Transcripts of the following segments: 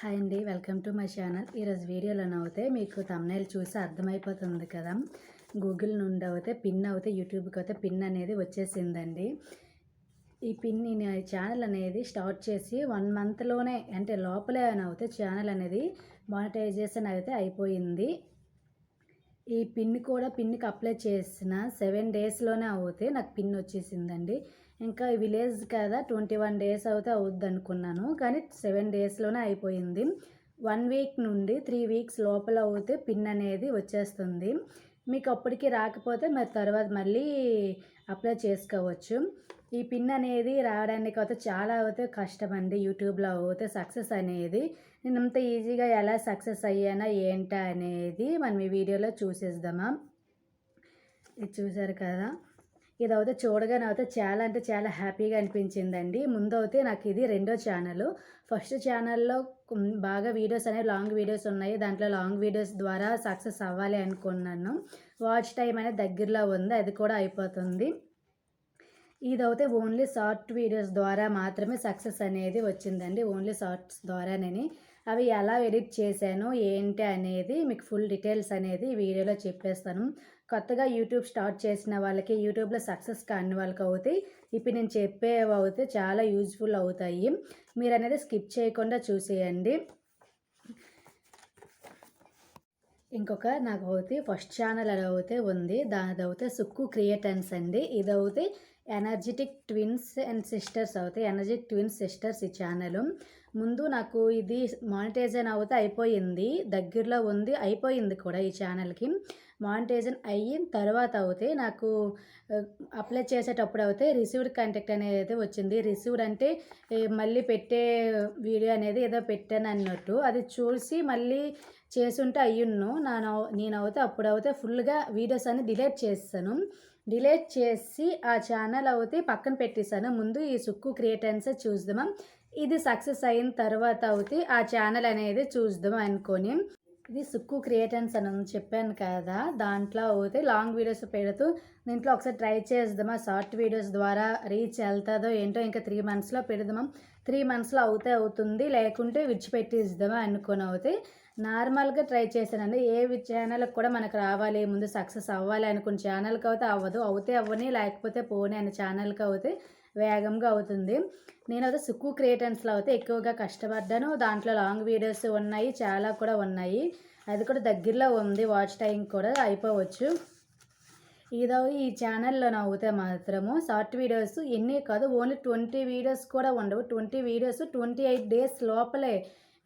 Hi అండి welcome to my channel. ఈరోజు వీడియోలో అయితే మీకు తమ్నైల్ చూసి అర్థమైపోతుంది కదా. గూగుల్ నుండి అయితే పిన్ అయితే యూట్యూబ్కి అయితే పిన్ అనేది వచ్చేసిందండి. ఈ పిన్ నేను ఛానల్ అనేది స్టార్ట్ చేసి వన్ మంత్లోనే అంటే లోపలే అయితే ఛానల్ అనేది మానిటైజేషన్ అయితే అయిపోయింది. ఈ పిన్ కూడా పిన్కి అప్లై చేసిన సెవెన్ డేస్లోనే అవుతే నాకు పిన్ వచ్చేసిందండి. ఇంకా విలేజ్ కదా ట్వంటీ వన్ డేస్ అయితే అవుద్ది అనుకున్నాను కానీ సెవెన్ డేస్లోనే అయిపోయింది. వన్ వీక్ నుండి త్రీ వీక్స్ లోపల అవుతే పిన్ అనేది వచ్చేస్తుంది. మీకు అప్పటికి రాకపోతే మరి తర్వాత మళ్ళీ అప్లై చేసుకోవచ్చు. ఈ పిన్ అనేది రావడానికి అయితే చాలా అయితే కష్టం అండి యూట్యూబ్లో అయితే సక్సెస్ అనేది. నేను అంత ఈజీగా ఎలా సక్సెస్ అయ్యానా ఏంటా అనేది మనం ఈ వీడియోలో చూసేద్దామా? ఇది చూసారు కదా? ఇది అయితే చూడగానే అయితే చాలా అంటే చాలా హ్యాపీగా అనిపించిందండి. ముందు అయితే నాకు ఇది రెండో ఛానల్. ఫస్ట్ ఛానల్లో బాగా వీడియోస్ అనేవి లాంగ్ వీడియోస్ ఉన్నాయి. దాంట్లో లాంగ్ వీడియోస్ ద్వారా సక్సెస్ అవ్వాలి అనుకున్నాను. వాచ్ టైం అనేది దగ్గరలో ఉంది. అది కూడా అయిపోతుంది. ఇదైతే ఓన్లీ షార్ట్ వీడియోస్ ద్వారా మాత్రమే సక్సెస్ అనేది వచ్చిందండి. ఓన్లీ షార్ట్స్ ద్వారానే అవి ఎలా ఎడిట్ చేశాను ఏంటి అనేది మీకు ఫుల్ డీటెయిల్స్ అనేది వీడియోలో చెప్పేస్తాను. కొత్తగా యూట్యూబ్ స్టార్ట్ చేసిన వాళ్ళకి యూట్యూబ్లో సక్సెస్ కాని వాళ్ళకి అవుతాయి. ఇప్పుడు నేను చెప్పేవి అవుతే చాలా యూజ్ఫుల్ అవుతాయి. మీరు అనేది స్కిప్ చేయకుండా చూసేయండి. ఇంకొక నాకు అవుతే ఫస్ట్ ఛానల్ అది అవుతే ఉంది. దాని అవుతే సుక్కు క్రియేటన్స్ అండి. ఇది అవుతే ఎనర్జెటిక్ ట్విన్స్ అండ్ సిస్టర్స్ అవుతాయి. ఎనర్జెటిక్ ట్విన్స్ సిస్టర్స్ ఈ ఛానల్. ముందు నాకు ఇది మానిటైజన్ అవుతే అయిపోయింది. దగ్గరలో ఉంది. అయిపోయింది కూడా ఈ ఛానల్కి. మానిటైజన్ అయిన తర్వాత అవుతే నాకు అప్లై చేసేటప్పుడు అయితే రిసీవ్డ్ కాంటాక్ట్ అనేది అయితే వచ్చింది. రిసీవ్డ్ అంటే మళ్ళీ పెట్టే వీడియో అనేది ఏదో పెట్టాను అన్నట్టు. అది చూసి మళ్ళీ చేసుంటే అయ్యున్ను. నేను నేనైతే అప్పుడైతే ఫుల్గా వీడియోస్ అన్ని డిలీట్ చేస్తాను. డిలీట్ చేసి ఆ ఛానల్ అయితే పక్కన పెట్టేశాను. ముందు ఈ సుక్కు క్రియేటర్సే చూద్దాం ఇది సక్సెస్ అయిన తర్వాత అయితే ఆ ఛానల్ అనేది చూద్దాం అనుకొని ఇది సుక్కు క్రియేటర్స్ అని చెప్పాను కదా. దాంట్లో అయితే లాంగ్ వీడియోస్ పెడుతూ దీంట్లో ఒకసారి ట్రై చేద్దామా షార్ట్ వీడియోస్ ద్వారా రీచ్ వెళ్తుందో ఏంటో ఇంకా త్రీ మంత్స్లో పెడదామా. త్రీ మంత్స్లో అవుతే అవుతుంది లేకుంటే విడిచిపెట్టేద్దామా అనుకొని అవుతే నార్మల్గా ట్రై చేశానండి. ఏ ఛానల్కి కూడా మనకు రావాలి ముందు సక్సెస్ అవ్వాలి అనుకున్న ఛానల్కి అయితే అవ్వదు. అవుతే అవ్వని లేకపోతే పోనీ అనే ఛానల్కి అయితే వేగంగా అవుతుంది. నేనైతే సుక్కు క్రియేటర్స్లో అయితే ఎక్కువగా కష్టపడ్డాను. దాంట్లో లాంగ్ వీడియోస్ ఉన్నాయి చాలా కూడా ఉన్నాయి. అది కూడా దగ్గరలో ఉంది వాచ్ టైం కూడా అయిపోవచ్చు. ఇదో ఈ ఛానల్లో నవ్వుతే మాత్రము షార్ట్ వీడియోస్ ఎన్ని కాదు ఓన్లీ ట్వంటీ వీడియోస్ కూడా ఉండవు. Twenty videos twenty eight days లోపలే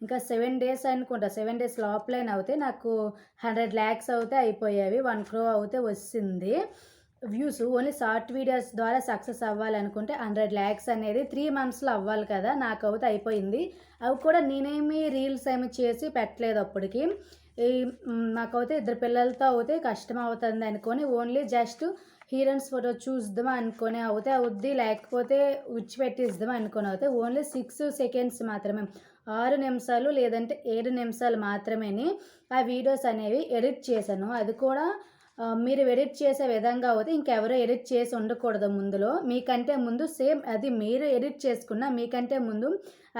ఇంకా సెవెన్ డేస్ అనుకుంటా సెవెన్ డేస్ లోపలే అవుతే నాకు హండ్రెడ్ ల్యాక్స్ అవుతే అయిపోయేవి. వన్ క్రో అవుతే వస్తుంది వ్యూస్ ఓన్లీ షార్ట్ వీడియోస్ ద్వారా సక్సెస్ అవ్వాలనుకుంటే హండ్రెడ్ ల్యాక్స్ అనేది త్రీ మంత్స్లో అవ్వాలి కదా నాకు అవుతే అయిపోయింది. అవి కూడా నేనేమి రీల్స్ ఏమి చేసి పెట్టలేదు అప్పటికి. ఈ నాకైతే ఇద్దరు పిల్లలతో అవుతే కష్టం అవుతుంది అనుకొని ఓన్లీ జస్ట్ హీరోయిన్స్ ఫోటో చూద్దాం అనుకొని అవుతే అవుద్ది లేకపోతే పెట్టిద్దాం అనుకొని అవుతే ఓన్లీ సిక్స్ సెకండ్స్ మాత్రమే ఆరు నిమిషాలు లేదంటే ఏడు నిమిషాలు మాత్రమే ఆ వీడియోస్ అనేవి ఎడిట్ చేశాను. అది కూడా మీరు ఎడిట్ చేసే విధంగా అయితే ఇంకెవరో ఎడిట్ చేసి ఉండకూడదు ముందులో. మీకంటే ముందు సేమ్ అది మీరు ఎడిట్ చేసుకున్న మీకంటే ముందు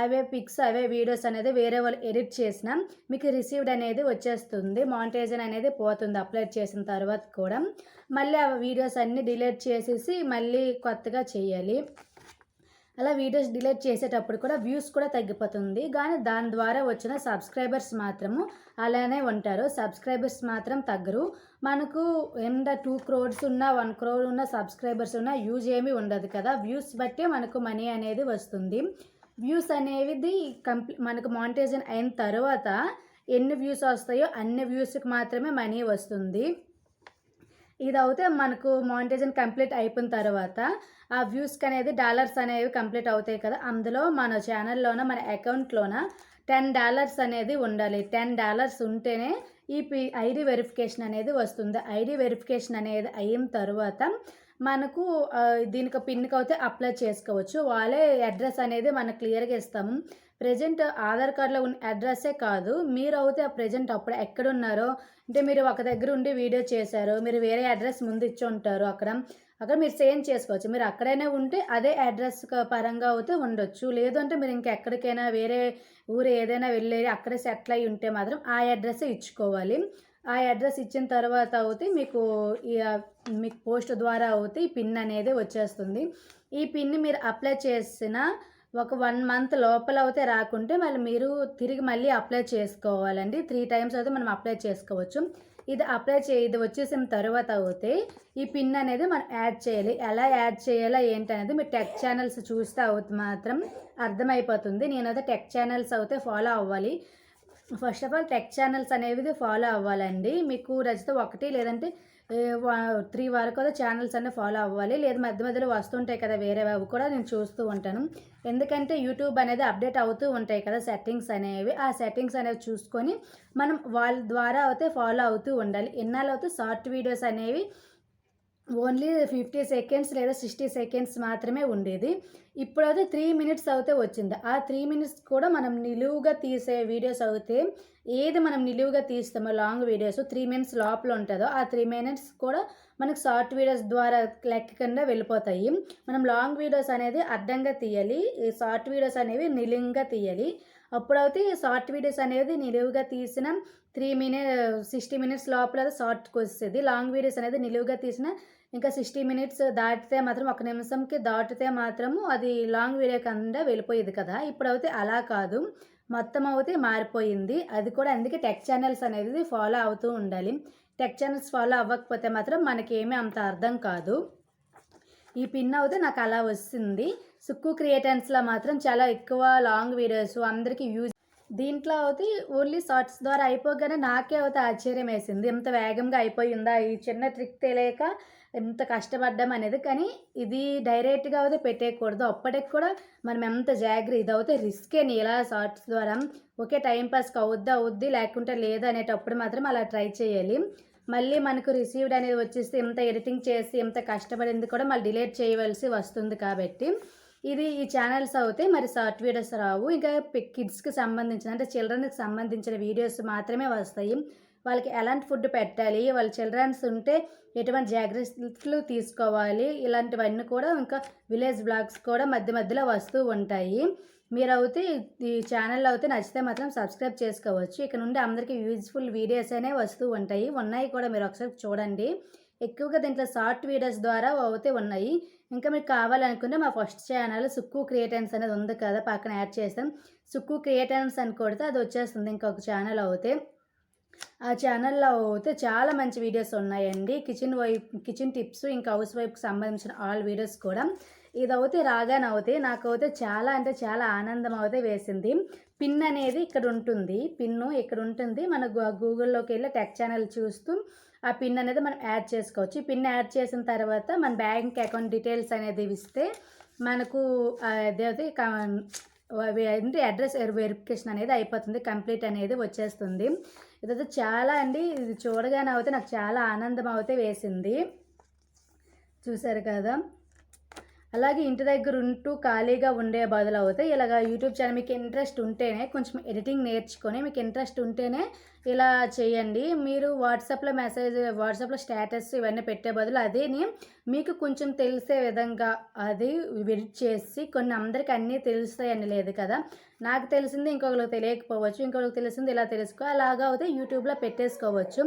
అవే పిక్స్ అవే వీడియోస్ అనేది వేరే వాళ్ళు ఎడిట్ చేసిన మీకు రిసీవ్డ్ అనేది వచ్చేస్తుంది. మానిటైజన్ అనేది పోతుంది అప్లోడ్ చేసిన తర్వాత కూడా. మళ్ళీ ఆ వీడియోస్ అన్నీ డిలీట్ చేసేసి మళ్ళీ కొత్తగా చేయాలి. అలా వీడియోస్ డిలీట్ చేసేటప్పుడు కూడా వ్యూస్ కూడా తగ్గిపోతుంది. కానీ దాని ద్వారా వచ్చిన సబ్స్క్రైబర్స్ మాత్రము అలానే ఉంటారు. సబ్స్క్రైబర్స్ మాత్రం తగ్గరు. మనకు ఎంత టూ క్రోడ్స్ ఉన్న వన్ క్రోడ్ ఉన్న సబ్స్క్రైబర్స్ ఉన్న యూజ్ ఏమీ ఉండదు కదా. వ్యూస్ బట్టే మనకు మనీ అనేది వస్తుంది. వ్యూస్ అనేది కంప్లీ మనకు మానిటైజన్ అయిన తర్వాత ఎన్ని వ్యూస్ వస్తాయో అన్ని వ్యూస్కి మాత్రమే మనీ వస్తుంది. ఇది అయితే మనకు మానిటైజన్ కంప్లీట్ అయిపోయిన తర్వాత ఆ వ్యూస్కి అనేది డాలర్స్ అనేవి కంప్లీట్ అవుతాయి కదా. అందులో మన ఛానల్లోన మన అకౌంట్లోన టెన్ డాలర్స్ అనేది ఉండాలి. టెన్ డాలర్స్ ఉంటేనే ఈ పి ఐడి వెరిఫికేషన్ అనేది వస్తుంది. ఐడి వెరిఫికేషన్ అనేది అయిన తర్వాత మనకు దీనికి పిన్కి అయితే అప్లై చేసుకోవచ్చు. వాళ్ళే అడ్రస్ అనేది మనకు క్లియర్గా ఇస్తాము. ప్రజెంట్ ఆధార్ కార్డులో ఉన్న అడ్రస్సే కాదు. మీరు అయితే ఆ ప్రజెంట్ అప్పుడు ఎక్కడున్నారో? అంటే మీరు ఒక దగ్గర ఉండి వీడియో చేశారు. మీరు వేరే అడ్రస్ ముందు ఇచ్చి ఉంటారు అక్కడ. అక్కడ మీరు చేంజ్ చేసుకోవచ్చు. మీరు అక్కడైనా ఉంటే అదే అడ్రస్ పరంగా అయితే ఉండొచ్చు. లేదు అంటే మీరు ఇంకెక్కడికైనా వేరే ఊరు ఏదైనా వెళ్ళేది అక్కడే సెటిల్ అయి ఉంటే మాత్రం ఆ అడ్రస్ ఇచ్చుకోవాలి. ఆ అడ్రస్ ఇచ్చిన తర్వాత అయితే మీకు ఈ మీకు పోస్ట్ ద్వారా అయితే ఈ పిన్ అనేది వచ్చేస్తుంది. ఈ పిన్ మీరు అప్లై చేసిన ఒక వన్ మంత్ లోపల అయితే రాకుంటే మళ్ళీ మీరు తిరిగి మళ్ళీ అప్లై చేసుకోవాలండి. త్రీ టైమ్స్ అయితే మనం అప్లై చేసుకోవచ్చు. ఇది అప్లై చే ఇది వచ్చేసిన తర్వాత అయితే ఈ పిన్ అనేది మనం యాడ్ చేయాలి. ఎలా యాడ్ చేయాలా ఏంటనేది మీరు టెక్ ఛానల్స్ చూస్తే అవుతుంది మాత్రం అర్థమైపోతుంది. నేనైతే టెక్ ఛానల్స్ అయితే ఫాలో అవ్వాలి. First of all tech channels అనేవి ఫాలో అవ్వాలండి. మీకు రచిత ఒకటి లేదంటే త్రీ వరకు ఛానల్స్ అన్నీ ఫాలో అవ్వాలి. లేదు మధ్య మధ్యలో వస్తుంటాయి కదా వేరే అవి కూడా నేను చూస్తూ ఉంటాను. ఎందుకంటే యూట్యూబ్ అనేది అప్డేట్ అవుతూ ఉంటాయి కదా సెట్టింగ్స్ అనేవి. ఆ సెట్టింగ్స్ అనేవి చూసుకొని మనం వాళ్ళ ద్వారా అయితే ఫాలో అవుతూ ఉండాలి. ఎన్నాళ్ళు అయితే షార్ట్ వీడియోస్ అనేవి ఓన్లీ ఫిఫ్టీ సెకండ్స్ లేదా సిక్స్టీ సెకండ్స్ మాత్రమే ఉండేది. ఇప్పుడు అయితే త్రీ మినిట్స్ అయితే వచ్చింది. ఆ త్రీ మినిట్స్ కూడా మనం నిలువుగా తీసే వీడియోస్ అయితే ఏది మనం నిలువుగా తీస్తామో లాంగ్ వీడియోస్ త్రీ మినిట్స్ లోపల ఉంటుందో ఆ త్రీ మినిట్స్ కూడా మనకు షార్ట్ వీడియోస్ ద్వారా లెక్కకుండా వెళ్ళిపోతాయి. మనం లాంగ్ వీడియోస్ అనేది అడ్డంగా తీయాలి. ఈ షార్ట్ వీడియోస్ అనేవి నిలువుగా తీయాలి. అప్పుడైతే షార్ట్ వీడియోస్ అనేది నిలువుగా తీసిన త్రీ మినిట్ సిక్స్టీ మినిట్స్ లోపల షార్ట్కి వస్తుంది లాంగ్ వీడియోస్ అనేది నిలువుగా తీసిన ఇంకా సిక్స్టీ మినిట్స్ దాటితే మాత్రం ఒక నిమిషంకి దాటితే మాత్రము అది లాంగ్ వీడియో కింద వెళ్ళిపోయేది కదా. ఇప్పుడు అయితే అలా కాదు. మొత్తం అయితే మారిపోయింది. అది కూడా అందుకే టెక్ ఛానల్స్ అనేది ఫాలో అవుతూ ఉండాలి. టెక్ ఛానల్స్ ఫాలో అవ్వకపోతే మాత్రం మనకేమీ అంత అర్థం కాదు. ఈ పిన్ అయితే నాకు అలా వస్తుంది. సుక్కు క్రియేటర్స్లో మాత్రం చాలా ఎక్కువ లాంగ్ వీడియోస్ అందరికీ యూజ్ దీంట్లో అయితే ఓన్లీ షార్ట్స్ ద్వారా అయిపోగానే నాకే అయితే ఆశ్చర్యం వేసింది. ఎంత వేగంగా అయిపోయిందా ఈ చిన్న ట్రిక్ తెలియక ఎంత కష్టపడ్డాం అనేది. కానీ ఇది డైరెక్ట్గా అయితే పెట్టేయకూడదు. అప్పటికి కూడా మనం ఎంత జాగ్రత్త ఇది అయితే రిస్కే ఇలా షార్ట్స్ ద్వారా ఒకే టైం పాస్కి అవుద్ది? అవుద్ది? లేకుంటే లేదు అనేటప్పుడు మాత్రం అలా ట్రై చేయాలి. మళ్ళీ మనకు రిసీవ్డ్ అనేది వచ్చేసి ఎంత ఎడిటింగ్ చేసి ఎంత కష్టపడింది కూడా మళ్ళీ డిలేట్ చేయవలసి వస్తుంది కాబట్టి ఇది ఈ ఛానల్స్ అవుతే మరి షార్ట్ వీడియోస్ రావు. ఇంకా కిడ్స్కి సంబంధించిన అంటే చిల్డ్రన్కి సంబంధించిన వీడియోస్ మాత్రమే వస్తాయి. వాళ్ళకి ఎలాంటి ఫుడ్ పెట్టాలి? వాళ్ళ చిల్డ్రన్స్ ఉంటే ఎటువంటి జాగ్రత్తలు తీసుకోవాలి? ఇలాంటివన్నీ కూడా ఇంకా విలేజ్ బ్లాగ్స్ కూడా మధ్య మధ్యలో వస్తూ ఉంటాయి. మీరు అయితే ఈ ఛానల్లో అయితే నచ్చితే మాత్రం సబ్స్క్రైబ్ చేసుకోవచ్చు. ఇక్కడ నుండి అందరికీ యూజ్ఫుల్ వీడియోస్ అనే వస్తూ ఉంటాయి. ఉన్నాయి కూడా మీరు ఒకసారి చూడండి. ఎక్కువగా దీంట్లో షార్ట్ వీడియోస్ ద్వారా అవుతే ఉన్నాయి. ఇంకా మీకు కావాలనుకుంటే మా ఫస్ట్ ఛానల్ సుక్కు క్రియేటర్స్ అనేది ఉంది కదా పక్కన యాడ్ చేస్తాం. సుక్కు క్రియేటర్స్ అని కొడితే అది వచ్చేస్తుంది ఇంకొక ఛానల్ అవుతే. ఆ ఛానల్లో అయితే చాలా మంచి వీడియోస్ ఉన్నాయండి. కిచెన్ వైఫ్ కిచెన్ టిప్స్ ఇంకా హౌస్ వైఫ్కి సంబంధించిన ఆల్ వీడియోస్ కూడా. ఇది అవుతే రాగానే అవుతే నాకు అయితే చాలా అంటే చాలా ఆనందం అయితే వేసింది. పిన్ అనేది ఇక్కడ ఉంటుంది పిన్ను ఇక్కడ ఉంటుంది మన గూగుల్లోకి వెళ్ళి టెక్ ఛానల్ చూస్తూ ఆ పిన్ అనేది మనం యాడ్ చేసుకోవచ్చు. ఈ పిన్ యాడ్ చేసిన తర్వాత మన బ్యాంక్ అకౌంట్ డీటెయిల్స్ అనేది ఇస్తే మనకు అదే అంటే అడ్రస్ వెరిఫికేషన్ అనేది అయిపోతుంది. కంప్లీట్ అనేది వచ్చేస్తుంది. ఇదైతే చాలా అండి. ఇది చూడగానే అయితే నాకు చాలా ఆనందం అయితే వేసింది. చూసారు కదా? అలాగే ఇంటి దగ్గర ఉంటూ ఖాళీగా ఉండే బదులు అవుతే ఇలాగ యూట్యూబ్ ఛానల్ మీకు ఇంట్రెస్ట్ ఉంటేనే కొంచెం ఎడిటింగ్ నేర్చుకొని మీకు ఇంట్రెస్ట్ ఉంటేనే ఇలా చేయండి. మీరు వాట్సాప్లో మెసేజ్ వాట్సాప్లో స్టేటస్ ఇవన్నీ పెట్టే బదులు అదేని మీకు కొంచెం తెలిసే విధంగా అది ఎడిట్ చేసి కొన్ని అందరికి అన్నీ తెలుస్తాయని లేదు కదా. నాకు తెలిసింది ఇంకొకరికి తెలియకపోవచ్చు ఇంకొకరికి తెలిసింది ఇలా తెలుసుకో అలాగా అయితే యూట్యూబ్లో పెట్టేసుకోవచ్చు.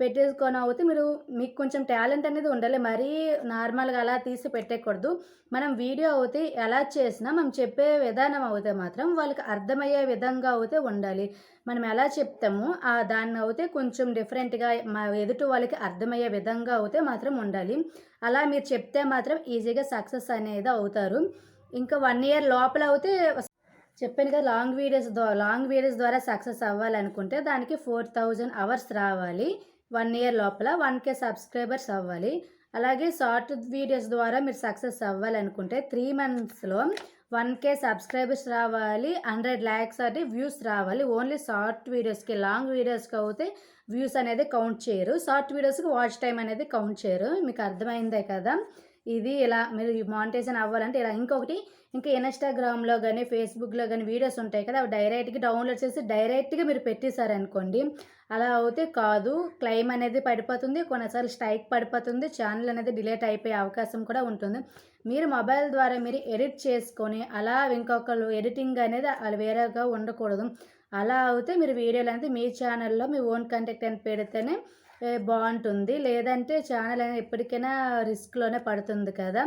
పెట్టేసుకొని అవుతే మీరు మీకు కొంచెం టాలెంట్ అనేది ఉండాలి. మరీ నార్మల్గా అలా తీసి పెట్టకూడదు. మనం వీడియో అవుతే ఎలా చేసినా మనం చెప్పే విధానం అవుతే మాత్రం వాళ్ళకి అర్థమయ్యే విధంగా అవుతే ఉండాలి. మనం ఎలా చెప్తామో ఆ దాన్ని అవుతే కొంచెం డిఫరెంట్గా మా ఎదుటి వాళ్ళకి అర్థమయ్యే విధంగా అవుతే మాత్రం ఉండాలి. అలా మీరు చెప్తే మాత్రం ఈజీగా సక్సెస్ అనేది అవుతారు. ఇంకా వన్ ఇయర్ లోపల అవుతే చెప్పాను కదా లాంగ్ వీడియోస్ ద్వారా లాంగ్ వీడియోస్ ద్వారా సక్సెస్ అవ్వాలనుకుంటే దానికి ఫోర్ థౌజండ్ అవర్స్ రావాలి. వన్ ఇయర్ లోపల వన్ కే సబ్స్క్రైబర్స్ అవ్వాలి. అలాగే షార్ట్ వీడియోస్ ద్వారా మీరు సక్సెస్ అవ్వాలనుకుంటే త్రీ మంత్స్లో వన్ కే సబ్స్క్రైబర్స్ రావాలి హండ్రెడ్ ల్యాక్స్ అంటే వ్యూస్ రావాలి. ఓన్లీ షార్ట్ వీడియోస్కి లాంగ్ వీడియోస్కి అయితే వ్యూస్ అనేది కౌంట్ చేయరు. షార్ట్ వీడియోస్కి వాచ్ టైం అనేది కౌంట్ చేయరు. మీకు అర్థమైందే కదా? ఇది ఇలా మీరు మానిటైజేషన్ అవ్వాలంటే ఇలా ఇంకొకటి ఇంకా ఇన్స్టాగ్రామ్లో కానీ ఫేస్బుక్లో కానీ వీడియోస్ ఉంటాయి కదా అవి డైరెక్ట్గా డౌన్లోడ్ చేసి డైరెక్ట్గా మీరు పెట్టేశారనుకోండి అలా అయితే కాదు క్లెయిమ్ అనేది పడిపోతుంది కొన్నిసార్లు స్ట్రైక్ పడిపోతుంది ఛానల్ అనేది డిలేట్ అయిపోయే అవకాశం కూడా ఉంటుంది. మీరు మొబైల్ ద్వారా మీరు ఎడిట్ చేసుకొని అలా ఇంకొకరు ఎడిటింగ్ అనేది అలా వేరేగా ఉండకూడదు. అలా అయితే మీరు వీడియోలు అనేది మీ ఛానల్లో మీ ఓన్ కంటెంట్ అని పెడితేనే బాగుంటుంది. లేదంటే ఛానల్ అనేది ఎప్పటికైనా రిస్క్లోనే పడుతుంది కదా.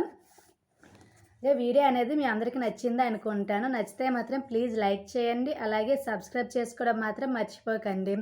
ఇక వీడియో అనేది మీ అందరికీ నచ్చింది అనుకుంటాను. నచ్చితే మాత్రం ప్లీజ్ లైక్ చేయండి. అలాగే సబ్స్క్రైబ్ చేసుకోవడం మాత్రం మర్చిపోకండి.